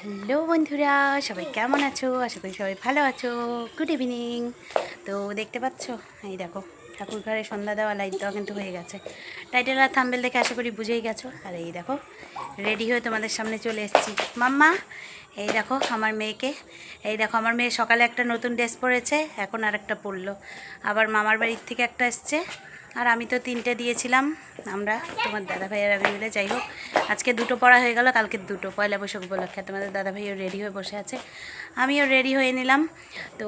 Hello বন্ধুরা, সবাই কেমন আছো? আশা করি সবাই ভালো আছো। গুড ইভিনিং তো দেখতে পাচ্ছ? এই দেখো ঠাকুর ঘরে সন্ধ্যা দেওয়া লাইট দেওয়া কিন্তু হয়ে গেছে। টাইটেল আর থাম্বেল দেখে আশা করি বুঝেই গেছো। আর এই দেখো রেডি হয়ে তোমাদের সামনে চলে এসেছি। মাম্মা, এই দেখো আমার মেয়েকে। এই দেখো, আমার মেয়ে সকালে একটা নতুন ড্রেস পরেছে, এখন আর একটা পরলো। আবার মামার বাড়ির থেকে একটা এসছে। আর আমি তো তিনটে দিয়েছিলাম। আমরা, তোমার দাদা ভাইয়ের আমি মিলে, যাই হোক। আজকে দুটো পড়া হয়ে গেল কালকে দুটো, পয়লা বৈশাখ উপলক্ষে। তোমাদের দাদা ভাইও রেডি হয়ে বসে আছে। আমিও রেডি হয়ে নিলাম। তো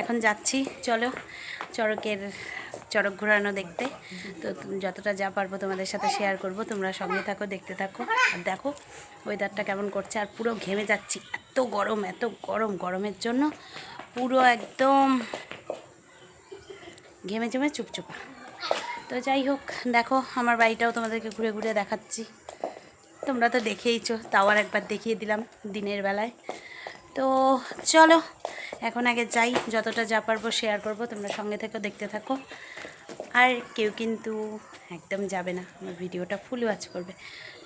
এখন যাচ্ছি, চলো। চড়কের, চড়ক ঘোরানো দেখতে। তো যতটা যা পারব তোমাদের সাথে শেয়ার করব। তোমরা সঙ্গে থাকো, দেখতে থাকো। আর দেখো ওয়েদারটা কেমন করছে। আর পুরো ঘেমে যাচ্ছি। এত গরম এত গরম, গরমের জন্য পুরো একদম ঘেমে ঘেমে চুপচুপা। তো যাই হোক, দেখো আমার বাড়িটাও তোমাদেরকে ঘুরে ঘুরে দেখাচ্ছি। তোমরা তো দেখেইছো, তাও আর একবার দেখিয়ে দিলাম দিনের বেলায়। তো চলো, এখন আগে যাই, যতটা যা পারব শেয়ার করব, তোমরা সঙ্গে থেকেও দেখতে থাকো। আর কেউ কিন্তু একদম যাবে না, আমার ভিডিওটা ফুল ওয়াচ করবে।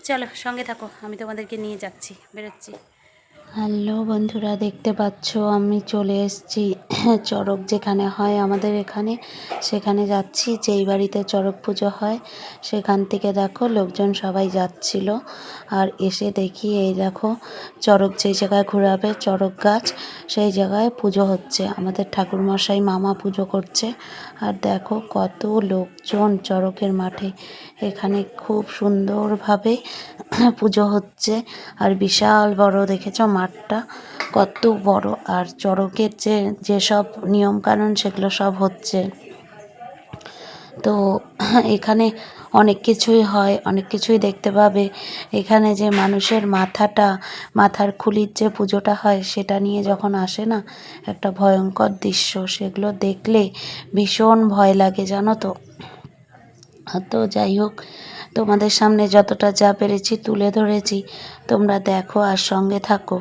চলো সঙ্গে থাকো, আমি তোমাদেরকে নিয়ে যাচ্ছি, বেরোচ্ছি। হ্যালো বন্ধুরা, দেখতে পাচ্ছ আমি চলে এসেছি চড়ক যেখানে হয় আমাদের এখানে। সেখানে যাচ্ছি, যেই বাড়িতে চড়ক পুজো হয়, সেখান থেকে দেখো লোকজন সবাই যাচ্ছিল। আর এসে দেখি এই দেখো চড়ক যেই জায়গায় ঘোরাবে, চড়ক গাছ, সেই জায়গায় পুজো হচ্ছে। আমাদের ঠাকুরমশাই মামা পুজো করছে। আর দেখো কত লোকজন চড়কের মাঠে। এখানে খুব সুন্দরভাবে পুজো হচ্ছে। আর বিশাল বড়, দেখেছ? মাঠটা কত বড় আর চড়কের যে, যেসব নিয়মকানুন সেগুলো সব হচ্ছে। তো এখানে অনেক কিছুই হয়, অনেক কিছুই দেখতে পাবে। এখানে যে মানুষের মাথাটা, মাথার খুলির যে পুজোটা হয় সেটা নিয়ে যখন আসে না, একটা ভয়ঙ্কর দৃশ্য, সেগুলো দেখলে ভীষণ ভয় লাগে, জানো তো? তো যাই হোক তোমাদের সামনে যতটা যা পেরেছি তুলে ধরেছি, তোমরা দেখো আর সঙ্গে থাকো।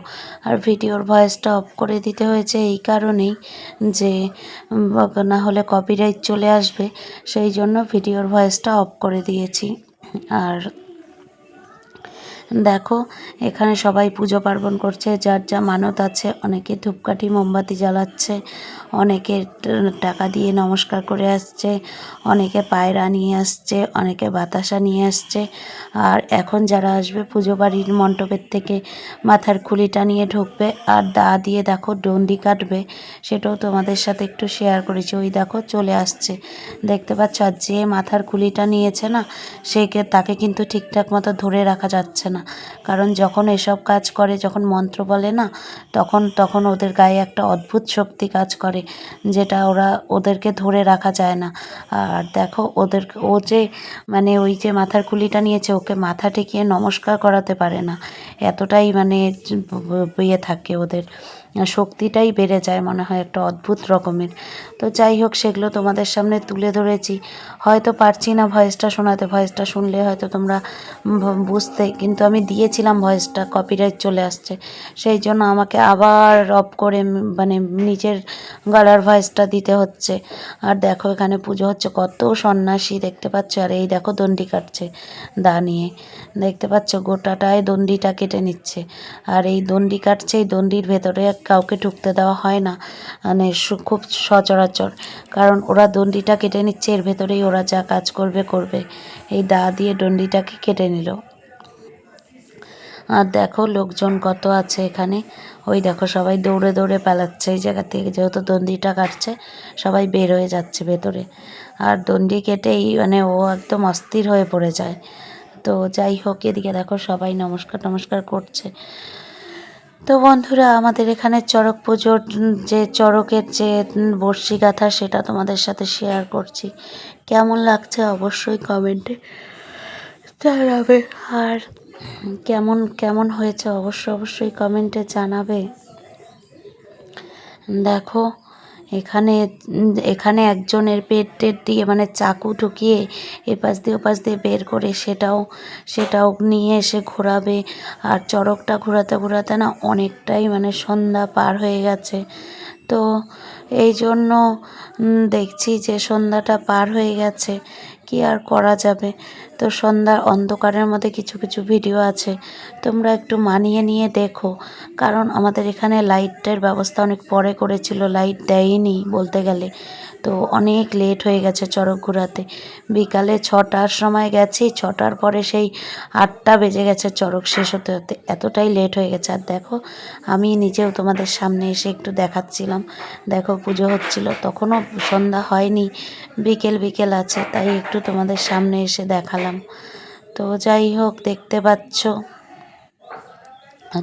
আর ভিডিওর ভয়েসটা অফ করে দিতে হয়েছে এই কারণেই যে না হলে কপিরাইট চলে আসবে, সেই জন্য ভিডিওর ভয়েসটা অফ করে দিয়েছি। আর দেখো, এখানে সবাই পুজো পার্বণ করছে, যার যা মানত আছে, অনেকে ধূপকাঠি, মোমবাতি জ্বালাচ্ছে, অনেকে টাকা দিয়ে নমস্কার করে আসছে, অনেকে পায়রা নিয়ে আসছে, অনেকে বাতাসা নিয়ে আসছে। আর এখন যারা আসবে পুজো বাড়ির মণ্ডপের থেকে, মাথার খুলিটা নিয়ে ঢুকবে। আর দা দিয়ে দেখো, ডন্ডি কাটবে, সেটাও তোমাদের সাথে একটু শেয়ার করেছি। ওই দেখো, চলে আসছে। দেখতে পাচ্ছ, আর যে মাথার খুলিটা নিয়েছে না, সে তাকে কিন্তু ঠিকঠাক মতো ধরে রাখা যাচ্ছে না। কারণ যখন এসব কাজ করে, যখন মন্ত্র বলে না, তখন তখন ওদের গায়ে একটা অদ্ভুত শক্তি কাজ করে, যেটা ওরা ওদেরকে ধরে রাখা যায় না। আর দেখো, ওদের, ও যে মানে ওই যে মাথার কুলিটা নিয়েছে, ওকে মাথা টেকিয়ে নমস্কার করাতে পারে না। এতটাই মানে ইয়ে থাকে ওদের। শক্তিটাই বেড়ে যায় মনে হয় একটা অদ্ভুত রকমের। তো যাই হোক, সেগুলো তোমাদের সামনে তুলে ধরেছি। হয়তো পারছি না ভয়েসটা শোনাতে, ভয়েসটা শুনলে হয়তো তোমরা বুঝতে, কিন্তু আমি দিয়েছিলাম ভয়েসটা কপিরাইট চলে আসছে। সেই জন্য আমাকে আবার অফ করে মানে নিজের গলার ভয়েসটা দিতে হচ্ছে। আর দেখো, এখানে পুজো হচ্ছে, কত সন্ন্যাসী দেখতে পাচ্ছ। আর এই দেখো, দণ্ডি কাটছে দা নিয়ে। দেখতে পাচ্ছ, গোটাটায় দণ্ডিটা কেটে নিচ্ছে। আর এই দণ্ডি কাটছে, এই দণ্ডির ভেতরে কাউকে ঢুকতে দেওয়া হয় না। মানে খুব সচরাচর। কারণ ওরা দণ্ডিটা কেটে নিচ্ছে, এর ভেতরেই ওরা যা কাজ করবে করবে। এই দা দিয়ে দণ্ডিটাকে কেটে নিল। আর দেখো লোকজন কত আছে এখানে। ওই দেখো সবাই দৌড়ে দৌড়ে পালাচ্ছে এই জায়গা থেকে। যেহেতু দণ্ডিটা কাটছে, সবাই বের হয়ে যাচ্ছে ভেতরে। আর দণ্ডি কেটেই মানে ও একদম অস্থির হয়ে পড়ে যায়। তো যাই হোক, এদিকে দেখো সবাই নমস্কার নমস্কার করছে। তো বন্ধুরা, আমাদের এখানে চড়ক পুজোর যে চড়কের যে বর্ষি গাথা, সেটা তোমাদের সাথে শেয়ার করছি। কেমন লাগছে অবশ্যই কমেন্টে জানাবে। আর কেমন কেমন হয়েছে অবশ্যই অবশ্যই কমেন্টে জানাবে। দেখো এখানে এখানে একজনের পেট টেট দিয়ে মানে চাকু ঢুকিয়ে এপাশ দিয়ে ওপাশ দিয়ে বের করে সেটাও সেটাও নিয়ে এসে ঘোরাবে। আর চড়কটা ঘোরাতে ঘোরাতে না অনেকটাই মানে সন্ধ্যা পার হয়ে গেছে। তো এই জন্য দেখছি যে সন্ধ্যাটা পার হয়ে গেছে। কি আর করা যাবে? তো সন্ধ্যার অন্ধকারের মধ্যে কিছু কিছু ভিডিও আছে। তোমরা একটু মানিয়ে নিয়ে দেখো। কারণ আমাদের এখানে লাইটের ব্যবস্থা অনেক পরে করেছিল, লাইট দেয়নি বলতে গেলে। তো অনেক লেট হয়ে গেছে চড়ক ঘোরাতে। বিকালে ছটার সময় গেছি, ছটার পরে সেই আটটা বেজে গেছে চড়ক শেষ হতে হতে। এতটাই লেট হয়ে গেছে। আর দেখো, আমি নিজেও তোমাদের সামনে এসে একটু দেখাচ্ছিলাম। দেখো, পুজো হচ্ছিল। তখনও সন্ধ্যা হয়নি। বিকেল বিকেল আছে। তাই একটু তোমাদের সামনে এসে দেখালাম। তো যাই হোক, দেখতে পাচ্ছ।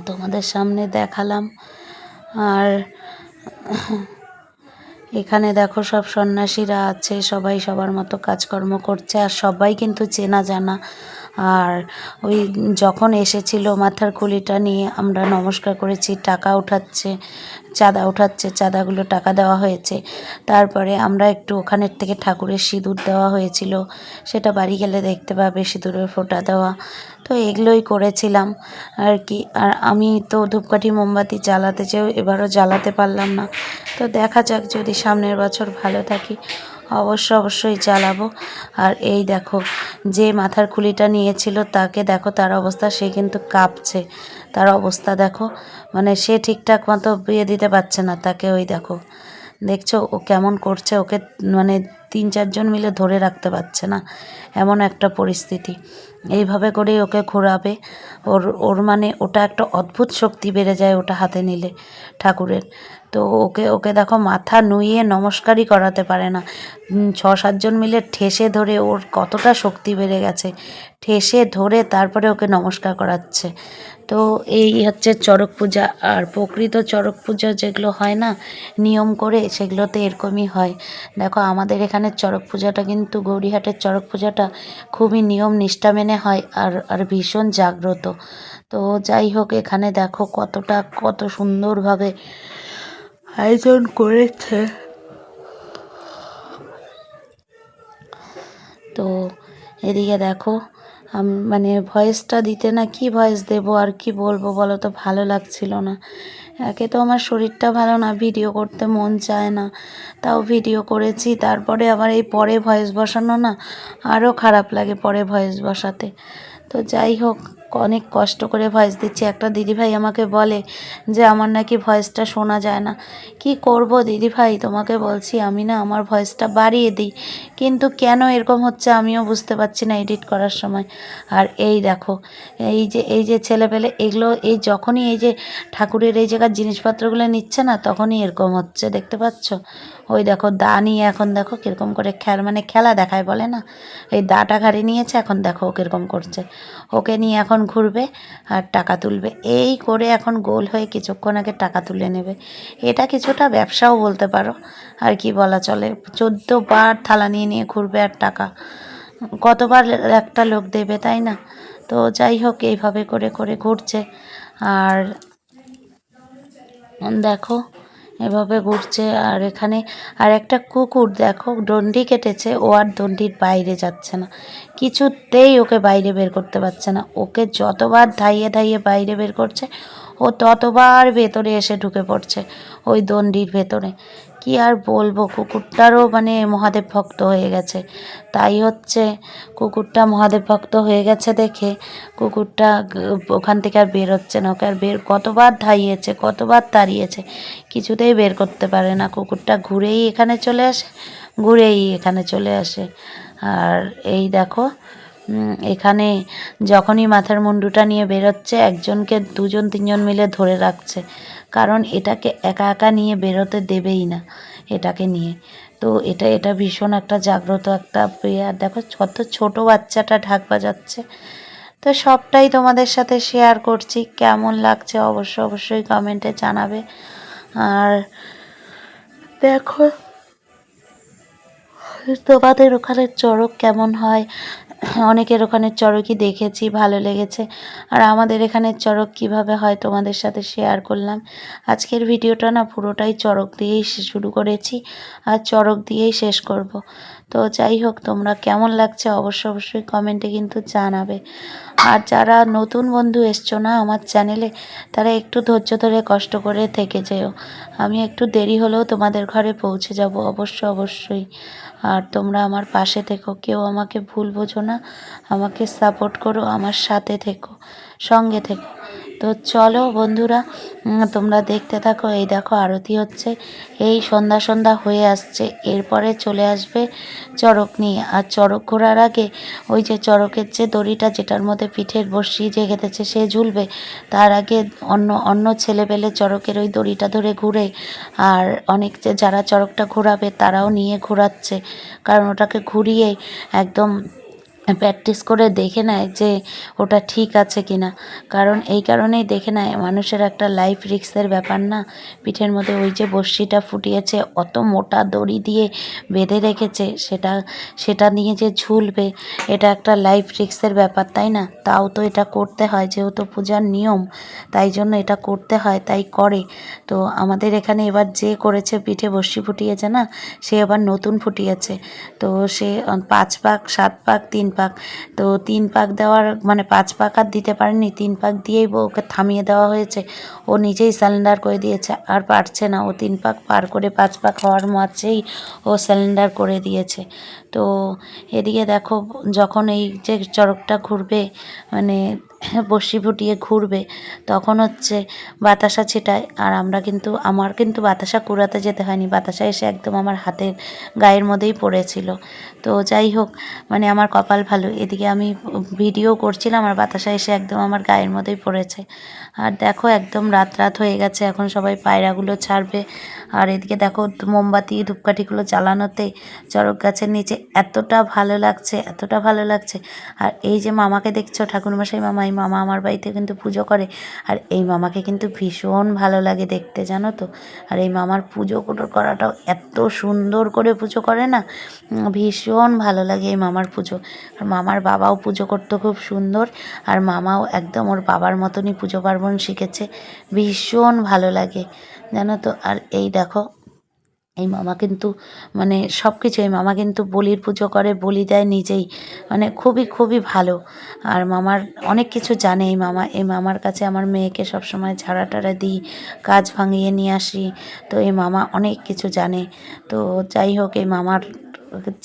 তোমাদের সামনে দেখালাম। আর এখানে দেখো, সব সন্ন্যাসীরা আছে, সবাই সবার মতো কাজকর্ম করছে, আর সবাই কিন্তু চেনা জানা। আর ওই যখন এসেছিল মাথার খুলিটা নিয়ে আমরা নমস্কার করেছি, টাকা উঠাচ্ছে, চাঁদা উঠাচ্ছে, চাঁদাগুলো টাকা দেওয়া হয়েছে। তারপরে আমরা একটু ওখানের থেকে ঠাকুরের সিঁদুর দেওয়া হয়েছিল। সেটা বাড়ি গেলে দেখতে পাবে, সিঁদুরের ফোঁটা দেওয়া। তো এগুলোই করেছিলাম আর কি। আর আমি তো ধূপকাঠি মোমবাতি জ্বালাতে চেয়েও এবারও জ্বালাতে পারলাম না। তো দেখা যাক যদি সামনের বছর ভালো থাকি। অবশ্য অবশ্যই চালাবো আর এই দেখো, যে মাথার খুলিটা নিয়েছিল তাকে দেখো, তার অবস্থা, সে কিন্তু কাঁপছে। তার অবস্থা দেখো মানে সে ঠিকঠাক মতো বিয়ে দিতে পারছে না তাকে ওই দেখো। দেখছ, ও কেমন করছে, ওকে মানে তিন চারজন মিলে ধরে রাখতে পারছে না, এমন একটা পরিস্থিতি। এইভাবে করেই ওকে ঘোরাবে। ওর ওর মানে ওটা একটা অদ্ভুত শক্তি বেড়ে যায় ওটা হাতে নিলে ঠাকুরের। তো ওকে ওকে দেখো মাথা নুইয়ে নমস্কারই করাতে পারে না। ছ সাতজন মিলে ঠেসে ধরে ওর কতটা শক্তি বেড়ে গেছে। ঠেসে ধরে তারপরে ওকে নমস্কার করাচ্ছে। তো এই হচ্ছে চড়ক পূজা। আর প্রকৃত চড়ক পূজা যেগুলো হয় না, নিয়ম করে সেগুলোতে এরকমই হয়। দেখো আমাদের এখানে চড়ক পূজাটা কিন্তু গৌরীহাটের চড়ক পূজাটা খুবই নিয়ম নিষ্ঠা মেনে হয় আর আর ভীষণ জাগ্রত। তো যাই হোক, এখানে দেখো কতটা, কত সুন্দরভাবে আয়োজন করেছে। তো এদিকে দেখো মানে ভয়েসটা দিতে না কি ভয়েস দেব আর কি বলব বলো তো, ভালো লাগছিল না। একে তো আমার শরীরটা ভালো না, ভিডিও করতে মন চায় না। তাও ভিডিও করেছি, তারপরে আবার এই পরে ভয়েস বসানো না আরও খারাপ লাগে পরে ভয়েস বসাতে। তো যাই হোক অনেক কষ্ট করে ভয়েস দিচ্ছি। একটা দিদিভাই আমাকে বলে যে, আমার নাকি ভয়েসটা শোনা যায় না। কি করব দিদিভাই? তোমাকে বলছি আমি না আমার ভয়েসটা বাড়িয়ে দিই। কিন্তু কেন এরকম হচ্ছে আমিও বুঝতে পারছি না এডিট করার সময়। আর এই দেখো, এই যে এই যে ছেলেপেলে, এগুলো এই যখনই এই যে ঠাকুরের এই জায়গার জিনিসপত্রগুলো নিচ্ছে না, তখনই এরকম হচ্ছে, দেখতে পাচ্ছ? ওই দেখো দা নিয়ে এখন দেখো কীরকম করে খেল মানে খেলা দেখায় বলে না? এই দাটা ঘাড়ি নিয়েছে, এখন দেখো কীরকম করছে। ওকে নিয়ে এখন ঘুরবে আর টাকা তুলবে। এই করে এখন গোল হয়ে কিছুক্ষণ আগে টাকা তুলে নেবে। এটা কিছুটা ব্যবসাও বলতে পারো। আর কি বলা চলে বার থালা নিয়ে নিয়ে ঘুরবে আর টাকা। কতবার একটা লোক দেবে, তাই না? তো যাই হোক, এইভাবে করে করে ঘুরছে। আর দেখো এভাবে ঘুরছে। আর এখানে আর একটা কুকুর, দেখো, দণ্ডি কেটেছে। ও আর দণ্ডির বাইরে যাচ্ছে না। কিছুতেই ওকে বাইরে বের করতে পারছে না। ওকে যতবার ধাইয়ে ধাইয়ে বাইরে বের করছে, ও ততবার ভেতরে এসে ঢুকে পড়ছে, ওই দণ্ডির ভেতরে। কি আর বলব? কুকুরটারও মানে মহাদেব ভক্ত হয়ে গেছে। তাই হচ্ছে কুকুরটা মহাদেব ভক্ত হয়ে গেছে দেখে কুকুরটা ওখান থেকে আর বের হচ্ছে না। ওকে আর বের, কতবার ধাইয়েছে, কতবার তাড়িয়েছে, কিছুতেই বের করতে পারে না। কুকুরটা ঘুরেই এখানে চলে আসে, ঘুরেই এখানে চলে আসে। আর এই দেখো এখানে যখনই মাথার মুন্ডুটা নিয়ে বেরোচ্ছে, একজনকে দুজন, তিনজন মিলে ধরে রাখছে। কারণ এটাকে একা একা নিয়ে বেরোতে দেবেই না এটাকে নিয়ে। তো এটা এটা ভীষণ একটা জাগ্রত একটা ইয়ে। আর দেখো, কত ছোট বাচ্চাটা ঢাক বাজাচ্ছে। তো সবটাই তোমাদের সাথে শেয়ার করছি। কেমন লাগছে অবশ্য, অবশ্যই কমেন্টে জানাবে। আর দেখো, তোমাদের ওখানে চড়ক কেমন হয়? অনেকের ওখানে চরকই দেখেছি, ভালো লেগেছে। আর আমাদের এখানে চরক কীভাবে হয় তোমাদের সাথে শেয়ার করলাম। আজকের ভিডিওটা না পুরোটাই চরক দিয়েই শুরু করেছি। আর চরক দিয়েই শেষ করব। তো যাই হোক, তোমরা কেমন লাগছে অবশ্যই অবশ্যই কমেন্টে কিন্তু জানাবে। আর যারা নতুন বন্ধু এসছো না আমার চ্যানেলে, তারা একটু ধৈর্য ধরে কষ্ট করে থেকে যেও। আমি একটু দেরি হলেও তোমাদের ঘরে পৌঁছে যাব অবশ্যই অবশ্যই। আর তোমরা আমার পাশে থেকো, কেউ আমাকে ভুল বোঝো না, আমাকে সাপোর্ট করো, আমার সাথে থেকো, সঙ্গে থেকো। তো চলো বন্ধুরা তোমরা দেখতে থাকো, এই দেখো আরতি হচ্ছে। এই সন্ধ্যা সন্ধ্যা হয়ে আসছে, এরপরে চলে আসবে চড়ক নিয়ে। আর চড়ক ঘোরার আগে ওই যে চড়কের যে দড়িটা, যেটার মধ্যে পিঠের বসি যে গেঁথেছে, সে ঝুলবে। তার আগে অন্য অন্য ছেলে পেলে চড়কের ওই দড়িটা ধরে ঘুরে, আর অনেক যে যারা চড়কটা ঘোরাবে, তারাও নিয়ে ঘোরাচ্ছে। কারণ ওটাকে ঘুরিয়ে একদম প্র্যাকটিস করে দেখে নেয় যে ওটা ঠিক আছে কি না। কারণ এই কারণেই দেখে নেয় মানুষের একটা লাইফ রিক্সের ব্যাপার না। পিঠের মধ্যে ওই যে বড়শিটা ফুটিয়েছে, অত মোটা দড়ি দিয়ে বেঁধে রেখেছে, সেটা সেটা নিয়ে যে ঝুলবে, এটা একটা লাইফ রিক্সের ব্যাপার, তাই না? তাও তো এটা করতে হয়, যেহেতু পূজার নিয়ম, তাই জন্য এটা করতে হয়, তাই করে। তো আমাদের এখানে এবার যে করেছে, পিঠে বড়শি ফুটিয়েছে না, সে আবার নতুন ফুটিয়েছে। তো সে, পাঁচ পাক, সাত পাক, তিন পাক তো তিন পাক দেওয়ার মানে পাঁচ পাক আর দিতে পারেনি তিন পাক দিয়েই ওকে থামিয়ে দেওয়া হয়েছে। ও নিজেই সিলিন্ডার করে দিয়েছে, আর পারছে না। ও তিন পাক পার করে পাঁচ পাক হওয়ার মাঝেই ও সিলিন্ডার করে দিয়েছে। তো এদিকে দেখো, যখন এই যে চড়কটা ঘুরবে মানে বসি ফুটিয়ে ঘুরবে, তখন হচ্ছে বাতাসা ছেটায়। আর আমরা কিন্তু, আমার কিন্তু বাতাসা কুড়াতে যেতে হয়নি। বাতাসা এসে একদম আমার হাতের গায়ের মধ্যেই পড়েছিল। তো যাই হোক মানে আমার কপাল ভালো। এদিকে আমি ভিডিও করছিলাম, আর বাতাসা এসে একদম আমার গায়ের মধ্যেই পড়েছে। আর দেখো, একদম রাত রাত হয়ে গেছে। এখন সবাই পায়রাগুলো ছাড়বে। আর এদিকে দেখো, মোমবাতি, ধূপকাঠিগুলো জ্বালানোতে চড়ক গাছের নিচে এতটা ভালো লাগছে, এতটা ভালো লাগছে। আর এই যে মামাকে দেখছ, ঠাকুরমশাই মামা এই মামা আমার বাড়িতে কিন্তু পুজো করে। আর এই মামাকে কিন্তু ভীষণ ভালো লাগে দেখতে, জানো তো? আর এই মামার পুজো করাটাও এত সুন্দর করে পুজো করে না? ভীষণ ভালো লাগে এই মামার পুজো। আর মামার বাবাও পুজো করতো খুব সুন্দর। আর মামাও একদম ওর বাবার মতনই পুজো পার্বণ শিখেছে। ভীষণ ভালো লাগে, জানো তো? আর এই দেখো এই মামা কিন্তু মানে সব কিছু, এই মামা কিন্তু বলির পুজো করে, বলি দেয় নিজেই। মানে খুবই খুবই ভালো। আর মামার অনেক কিছু জানে এই মামা, এই মামার কাছে আমার মেয়েকে সবসময় ঝাড়া টাড়া দিই, কাজ ভাঙিয়ে নিয়ে আসি। তো এই মামা অনেক কিছু জানে। তো যাই হোক, এই মামার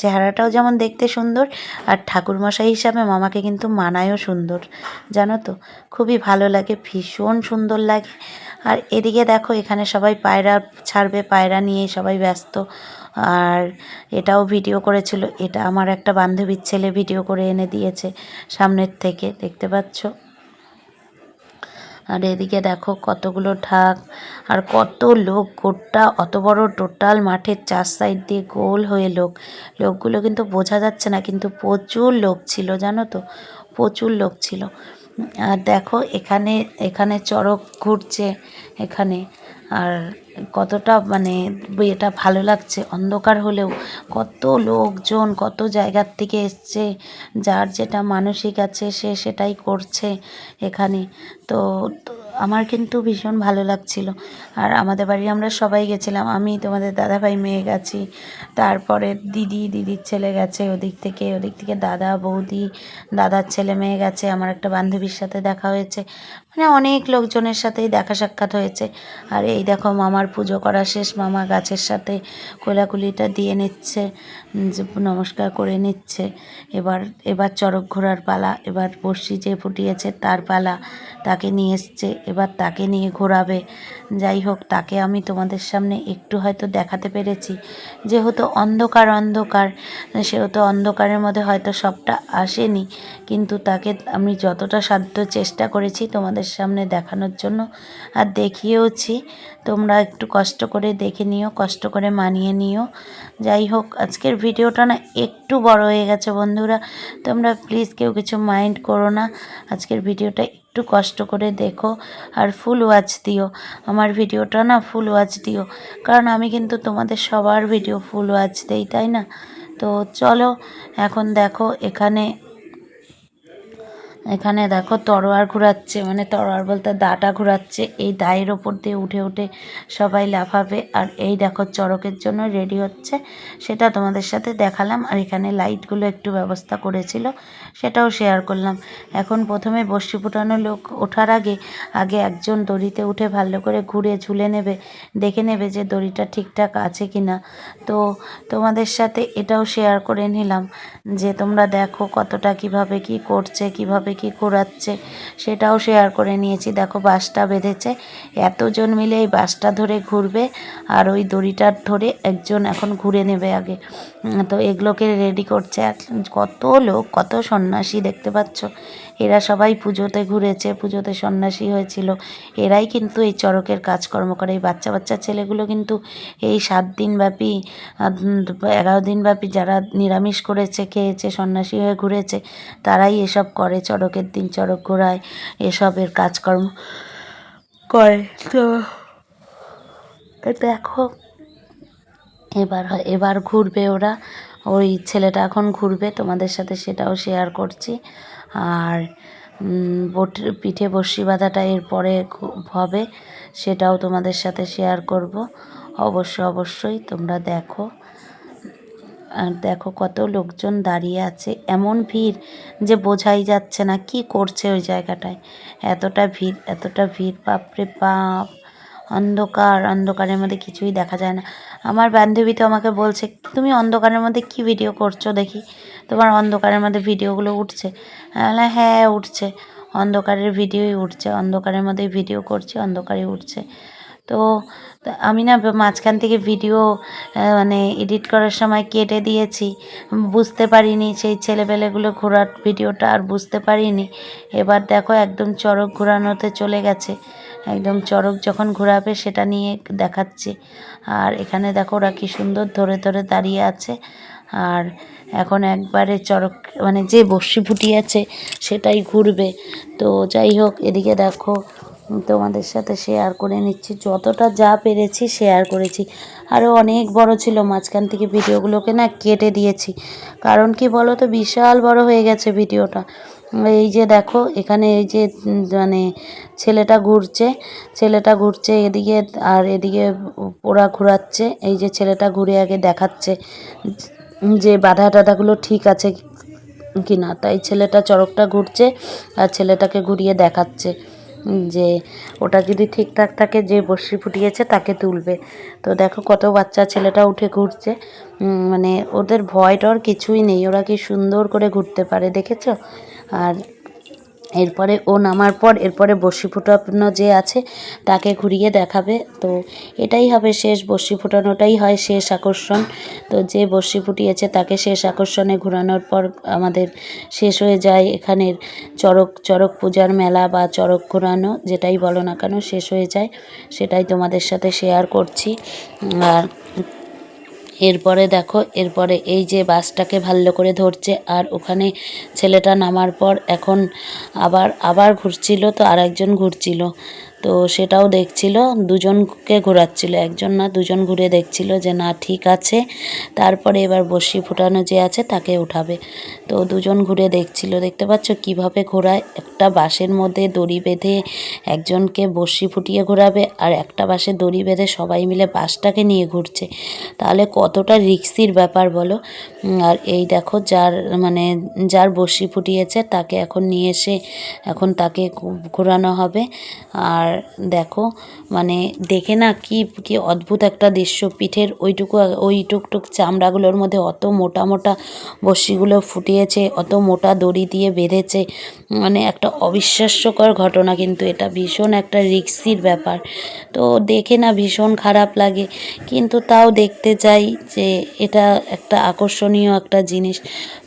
চেহারাটাও যেমন দেখতে সুন্দর, আর ঠাকুরমশাই হিসাবে মামাকে কিন্তু মানায়ও সুন্দর, জানো তো? খুবই ভালো লাগে, ভীষণ সুন্দর লাগে। আর এদিকে দেখো, এখানে সবাই পায়রা ছাড়বে, পায়রা নিয়ে সবাই ব্যস্ত। আর এটাও ভিডিও করেছিল, এটা আমার একটা বান্ধবীর ছেলে ভিডিও করে এনে দিয়েছে সামনের থেকে, দেখতে পাচ্ছ? আর এদিকে দেখো কতগুলো ঢাক, আর কত লোক, গোটা অত বড় টোটাল মাঠের চার সাইড দিয়ে গোল হয়ে লোক। লোকগুলো কিন্তু বোঝা যাচ্ছে না, কিন্তু প্রচুর লোক ছিল, জানো তো? প্রচুর লোক ছিল। আর দেখো এখানে এখানে চড়ক ঘুরছে, এখানে। আর কতটা মানে এটা ভালো লাগছে। অন্ধকার হলেও কত লোকজন, কত জায়গার থেকে এসছে, যার যেটা মানসিক আছে সে সেটাই করছে এখানে। তো আমার কিন্তু ভীষণ ভালো লাগছিল। আর আমাদের বাড়ি আমরা সবাই গেছিলাম। আমি, তোমাদের দাদাভাই মেয়ে গেছি। তারপরে দিদি, দিদির ছেলে গেছে ওদিক থেকে। ওদিক থেকে দাদা, বৌদি, দাদার ছেলে মেয়ে গেছে। আমার একটা বান্ধবীর সাথে দেখা হয়েছে। মানে অনেক লোকজনের সাথেই দেখা সাক্ষাৎ হয়েছে। আর এই দেখো, মামার পুজো করা শেষ। মামা গাছের সাথে কোলাকুলিটা দিয়ে নিচ্ছে নমস্কার করে নিচ্ছে। এবার এবার চড়ক ঘোরার পালা। এবার বর্ষি যে ফুটিয়েছে তার পালা। তাকে নিয়ে এসছে এবার তাকে নিয়ে ঘোরাবে। যাই হোক, তাকে আমি তোমাদের সামনে একটু হয়তো দেখাতে পেরেছি। যেহেতু অন্ধকার অন্ধকার, সেহেতু অন্ধকারের মধ্যে হয়তো সবটা আসেনি। কিন্তু তাকে আমি যতটা সাধ্য চেষ্টা করেছি তোমাদের সামনে দেখানোর জন্য আর দেখিয়েওছি। তোমরা একটু কষ্ট করে দেখে নিও, কষ্ট করে মানিয়ে নিও। যাই হোক, আজকের ভিডিওটা না একটু বড় হয়ে গেছে বন্ধুরা। তোমরা প্লিজ কেউ কিছু মাইন্ড করো না। আজকের ভিডিওটা একটু কষ্ট করে দেখো আর ফুল ওয়াচ দিও। আমার ভিডিওটা না ফুল ওয়াচ দিও। কারণ আমি কিন্তু তোমাদের সবার ভিডিও ফুল ওয়াচ দেই, তাই না? তো চলো, এখন দেখো এখানে এখানে দেখো তরোয়ার ঘুরাচ্ছে মানে তরোয়ার বলতে দাটা ঘুরাচ্ছে। এই দায়ের ওপর দিয়ে উঠে উঠে সবাই লাফাবে। আর এই দেখো চড়কের জন্য রেডি হচ্ছে। সেটা তোমাদের সাথে দেখালাম। আর এখানে লাইটগুলো একটু ব্যবস্থা করেছিল, সেটাও শেয়ার করলাম। এখন প্রথমে বসি ফুটানো লোক ওঠার আগে আগে একজন দড়িতে উঠে ভালো করে ঘুরে ঝুলে নেবে, দেখে নেবে যে দড়িটা ঠিকঠাক আছে কি না তো তোমাদের সাথে এটাও শেয়ার করে নিলাম যে তোমরা দেখো কতটা কীভাবে কি করছে, কীভাবে কি ঘোরাচ্ছে সেটাও শেয়ার করে নিয়েছি। দেখো বাসটা বেঁধেছে। এতজন মিলে এই বাসটা ধরে ঘুরবে আর ওই দড়িটার ধরে একজন এখন ঘুরে নেবে আগে। তো এগুলোকে রেডি করছে আর কত লোক, কত সন্ন্যাসী দেখতে পাচ্ছ। এরা সবাই পুজোতে ঘুরেছে, পুজোতে সন্ন্যাসী হয়েছিল। এরাই কিন্তু এই চড়কের কাজকর্ম করে। এই বাচ্চা বাচ্চা ছেলেগুলো কিন্তু এই সাত দিন ব্যাপী এগারো দিন ব্যাপী যারা নিরামিষ করেছে, খেয়েছে, সন্ন্যাসী হয়ে ঘুরেছে, তারাই এসব করে চড়কের দিন, চড়ক ঘোরায় এসবের কাজকর্ম করে। তো দেখো এবার এবার ঘুরবে ওরা। ওই ছেলেটা এখন ঘুরবে তোমাদের সাথে সেটাও শেয়ার করছি। আর উম, পিঠে বসি বাঁধাটা এরপরে হবে সেটাও তোমাদের সাথে শেয়ার করব। অবশ্য অবশ্যই তোমরা দেখো। আর দেখো কত লোকজন দাঁড়িয়ে আছে। এমন ভিড় যে বোঝাই যাচ্ছে না কি করছে ওই জায়গাটায়। এতটা ভিড় এতটা ভিড় বাপরে বাপ। অন্ধকার অন্ধকারের মধ্যে কিছুই দেখা যায় না। আমার বান্ধবী তো আমাকে বলছে তুমি অন্ধকারের মধ্যে কি ভিডিও করছ দেখি? তোমার অন্ধকারের মধ্যে ভিডিওগুলো উঠছে? বললাম, হ্যাঁ উঠছে। অন্ধকারের ভিডিওই উঠছে অন্ধকারের মধ্যে ভিডিও করছি অন্ধকারে উঠছে। তো আমি না মাঝখান থেকে ভিডিও মানে এডিট করার সময় কেটে দিয়েছি। বুঝতে পারিনি সেই ছেলেপেলেগুলো ঘোরার ভিডিওটা আর বুঝতে পারিনি। এবার দেখো একদম চড়ক ঘোরানোতে চলে গেছে। একদম চড়ক যখন ঘোরাবে সেটা নিয়ে দেখাচ্ছে। আর এখানে দেখো ওরা কি সুন্দর ধরে ধরে দাঁড়িয়ে আছে। আর এখন একবারে চড়ক মানে যে বসি ফুটি আছে সেটাই ঘুরবে। তো যাই হোক, এদিকে দেখো, তোমাদের সাথে শেয়ার করে নিচ্ছি। যতটা যা পেরেছি শেয়ার করেছি। আরও অনেক বড় ছিল, মাঝখান থেকে ভিডিওগুলোকে না কেটে দিয়েছি। কারণ কি বলো তো বিশাল বড় হয়ে গেছে ভিডিওটা এই যে দেখো, এখানে এই যে মানে ছেলেটা ঘুরছে ছেলেটা ঘুরছে এদিকে আর এদিকে ওরা ঘোরাচ্ছে, এই যে ছেলেটা ঘুরে আগে দেখাচ্ছে যে বাধা টাধাগুলো ঠিক আছে কি না তাই ছেলেটা চড়কটা ঘুরছে আর ছেলেটাকে ঘুরিয়ে দেখাচ্ছে যে ওটা যদি ঠিকঠাক থাকে, যে বসি ফুটিয়েছে তাকে তুলবে। তো দেখো কত বাচ্চা ছেলেটা উঠে ঘুরছে। মানে ওদের ভয় টর কিছুই নেই, ওরা কি সুন্দর করে ঘুরতে পারে, দেখেছ? আর এরপরে ও নামার পর, এরপরে বসি ফুটানো যে আছে, তাকে ঘুরিয়ে দেখাবে। তো এটাই হবে শেষ বসি ফুটানোটাই হয় শেষ আকর্ষণ। তো যে বসি ফুটিয়েছে, তাকে শেষ আকর্ষণে ঘোরানোর পর আমাদের শেষ হয়ে যায় এখানের চড়ক চড়ক পূজার মেলা বা চড়ক ঘোরানো, যেটাই বলো না কেন, শেষ হয়ে যায়। সেটাই তোমাদের সাথে শেয়ার করছি। আর এরপরে দেখো, এরপরে এই যে বাসটাকে ভালো করে ধরছে, আর ওখানে ছেলেটা নামার পর এখন আবার আবার ঘুরছিল, তো আরেকজন ঘুরছিল। তো সেটাও দেখছিল, দুজনকে ঘোরাচ্ছিল, একজন না দুজন ঘুরে দেখছিল যে না, ঠিক আছে, তারপরে এবার বসি ফুটানো যে আছে তাকে উঠাবে। তো দুজন ঘুরে দেখছিল, দেখতে পাচ্ছ কীভাবে ঘোরায়, একটা বাঁশের মধ্যে দড়ি বেঁধে একজনকে বসি ফুটিয়ে ঘোরাবে আর একটা বাঁশে দড়ি বেঁধে সবাই মিলে বাসটাকে নিয়ে ঘুরছে। তাহলে কতটা রিক্সির ব্যাপার বলো? আর এই দেখো যার মানে যার বসি ফুটিয়েছে তাকে এখন নিয়ে এসে এখন তাকে ঘোরানো হবে। আর দেখো মানে দেখে না কি কি অদ্ভুত একটা দৃশ্য। পিঠের ওইটুকু, ওই টুকটুক চামড়াগুলোর মধ্যে অত মোটা মোটা বসিগুলো ফুটিয়েছে, অত মোটা দড়ি দিয়ে বেঁধেছে। মানে একটা অবিশ্বাস্যকর ঘটনা কিন্তু এটা, ভীষণ একটা রিক্সির ব্যাপার। তো দেখে না ভীষণ খারাপ লাগে, কিন্তু তাও দেখতে চাই যে এটা একটা আকর্ষণীয় একটা জিনিস।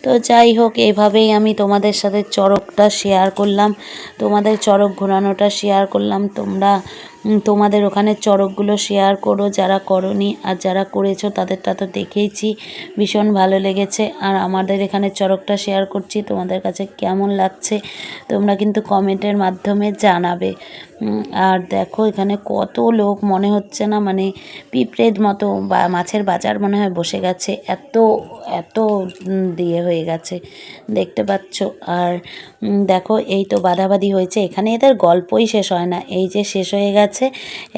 তো যাই হোক, এভাবেই আমি তোমাদের সাথে চড়কটা শেয়ার করলাম। তোমাদের চড়ক ঘোরানোটা শেয়ার করলাম। তোমরা তোমাদের ওখানে চড়কগুলো শেয়ার করো যারা করনি আর যারা করেছ তাদেরটা তো দেখেইছি। ভীষণ ভালো লেগেছে। আর আমাদের এখানে চড়কটা শেয়ার করছি, তোমাদের কাছে কেমন লাগছে তোমরা কিন্তু কমেন্টের মাধ্যমে জানাবে। আর দেখো এখানে কত লোক মনে হচ্ছে না মানে পিঁপড়ের মতো বা মাছের বাজার মনে হয় বসে গেছে। এত এত দিয়ে হয়ে গেছে, দেখতে পাচ্ছ। আর দেখো এই তো বাধাবাধি হয়েছে। এখানে এদের গল্পই শেষ হয় না। এই যে শেষ হয়ে গেছে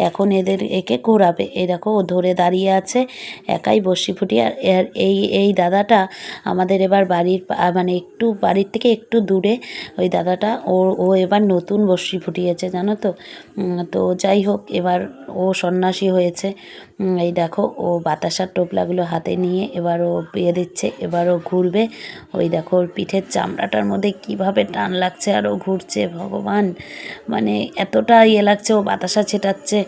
এখন এদের একে ঘোরাবে এরকম ও ধরে দাঁড়িয়ে আছে। একাই বসি ফুটিয়ে আর এই এই দাদাটা আমাদের এবার বাড়ির মানে একটু বাড়ির থেকে একটু দূরে। ওই দাদাটা, ও ও এবার নতুন বসি ফুটিয়েছে, জানো তো? তো যাই হোক, এবার ও সন্ন্যাসী হয়েছে। এই দেখো, ও বাতাসার টোপলাগুলো হাতে নিয়ে এবার ও বিয়ে দিচ্ছে, এবার ও ঘুরবে। ওই দেখো, ওর পিঠের চামড়াটার মধ্যে কীভাবে টান লাগছে আর ও ঘুরছে, ভগবান। মানে এতটা ইয়ে লাগছে, ও বাতাসা ছেটাচ্ছে।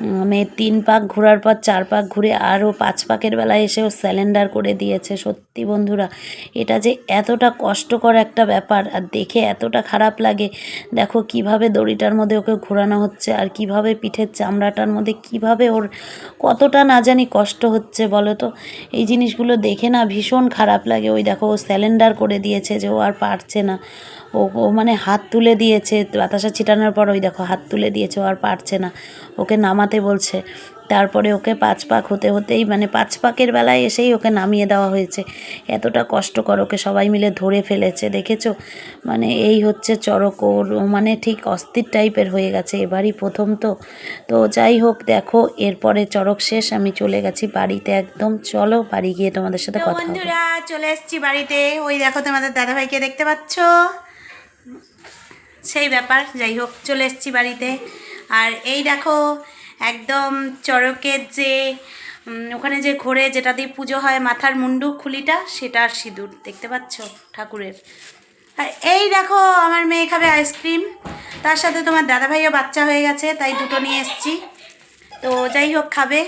মানে তিন পাক ঘোরার পর চার পাক ঘুরে আরও পাঁচ পাকের বেলায় এসে ও স্যালেন্ডার করে দিয়েছে। সত্যি বন্ধুরা, এটা যে এতটা কষ্টকর একটা ব্যাপার আর দেখে এতটা খারাপ লাগে। দেখো কীভাবে দড়িটার মধ্যে ওকে ঘোরানো হচ্ছে আর কীভাবে পিঠের চামড়াটার মধ্যে কীভাবে ওর কতটা না জানি কষ্ট হচ্ছে বলো তো? এই জিনিসগুলো দেখে না ভীষণ খারাপ লাগে। ওই দেখো, ও স্যালেন্ডার করে দিয়েছে যে ও আর পারছে না। ও ও মানে হাত তুলে দিয়েছে বাতাসা ছিটানোর পর ওই দেখো হাত তুলে দিয়েছে ও আর পারছে না। ওকে নামাতে বলছে। তারপরে ওকে পাঁচ পাক হতে হতেই মানে পাঁচ পাকের বেলায় এসেই ওকে নামিয়ে দেওয়া হয়েছে। এতটা কষ্টকর ওকে সবাই মিলে ধরে ফেলেছে দেখেছ? মানে এই হচ্ছে চড়ক ওর মানে ঠিক অস্থির টাইপের হয়ে গেছে এবারই প্রথম তো। তো যাই হোক দেখো এরপরে চড়ক শেষ আমি চলে গেছি বাড়িতে একদম। চলো বাড়ি গিয়ে তোমাদের সাথে কথা বন্ধুরা চলে এসেছি বাড়িতে। ওই দেখো তোমাদের দাদাভাইকে দেখতে পাচ্ছ? সেই ব্যাপার, যাই হোক, চলে এসেছি বাড়িতে। আর এই দেখো, একদম চড়কের যে ওখানে যে ঘোরে যেটা দিয়ে পুজো হয়, মাথার মুন্ডু খুলিটা, সেটা আর সিঁদুর, দেখতে পাচ্ছ ঠাকুরের। আর এই দেখো, আমার মেয়ে খাবে আইসক্রিম। তার সাথে তোমার দাদাভাইও বাচ্চা হয়ে গেছে, তাই দুটো নিয়ে এসেছি। তো যাই হোক, খাবে।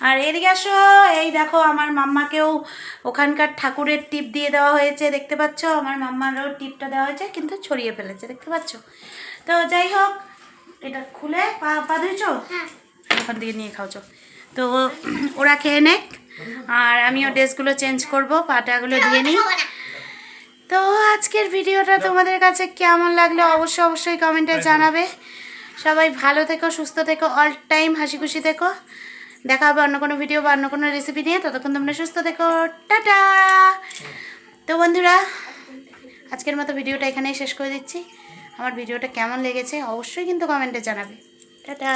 আর এদিকে আসো এই দেখো আমার মাম্মাকেও ওখানকার ঠাকুরের টিপ দিয়ে দেওয়া হয়েছে দেখতে পাচ্ছ? আমার মাম্মারও টিপটা দেওয়া হয়েছে কিন্তু ছড়িয়ে ফেলেছে দেখতে পাচ্ছ? তো যাই হোক এটা খুলে পা পা ধুয়েছো? ওখান থেকে নিয়ে খাওছো তো ওরা খেয়ে নেক আর আমিও ড্রেসগুলো চেঞ্জ করব পাটাগুলো ধুয়ে নিই। তো আজকের ভিডিওটা তোমাদের কাছে কেমন লাগল? অবশ্যই অবশ্যই কমেন্টে জানাবে। সবাই ভালো থেকো সুস্থ থেকো অল টাইম হাসি খুশি থেকো। দেখা হবে অন্য কোনো ভিডিও বা অন্য কোনো রেসিপি নিয়ে। ততক্ষণ তোমরা সুস্থ দেখো টাটা! তো বন্ধুরা, আজকের মতো ভিডিওটা এখানেই শেষ করে দিচ্ছি। আমার ভিডিওটা কেমন লেগেছে অবশ্যই কিন্তু কমেন্টে জানাবে। টাটা!